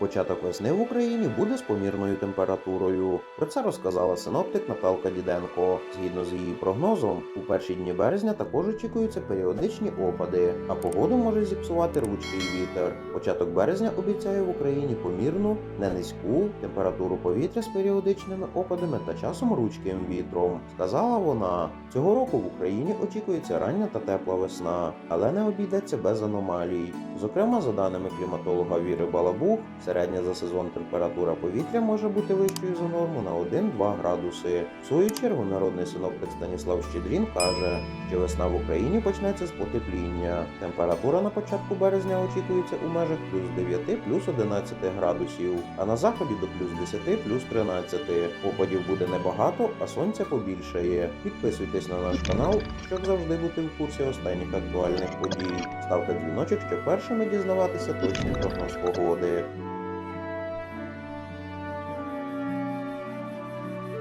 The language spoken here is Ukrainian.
Початок весни в Україні буде з помірною температурою. Про це розказала синоптик Наталка Діденко. Згідно з її прогнозом, у перші дні березня також очікуються періодичні опади, а погоду може зіпсувати ручний вітер. Початок березня обіцяє в Україні помірну, не низьку температуру повітря з періодичними опадами та часом ручким вітром. Сказала вона, цього року в Україні очікується рання та тепла весна, але не обійдеться без аномалій. Зокрема, за даними кліматолога Віри Балабух, середня за сезон температура повітря може бути вищою за норму на 1-2 градуси. В свою чергу народний синоптик Станіслав Щедрін каже, що весна в Україні почнеться з потепління. Температура на початку березня очікується у межах плюс 9 плюс 11 градусів, а на заході до плюс 10 плюс 13. Опадів буде небагато, а сонця побільшає. Підписуйтесь на наш канал, щоб завжди бути в курсі останніх актуальних подій. Ставте дзвіночок, щоб першими дізнаватися точний прогноз погоди.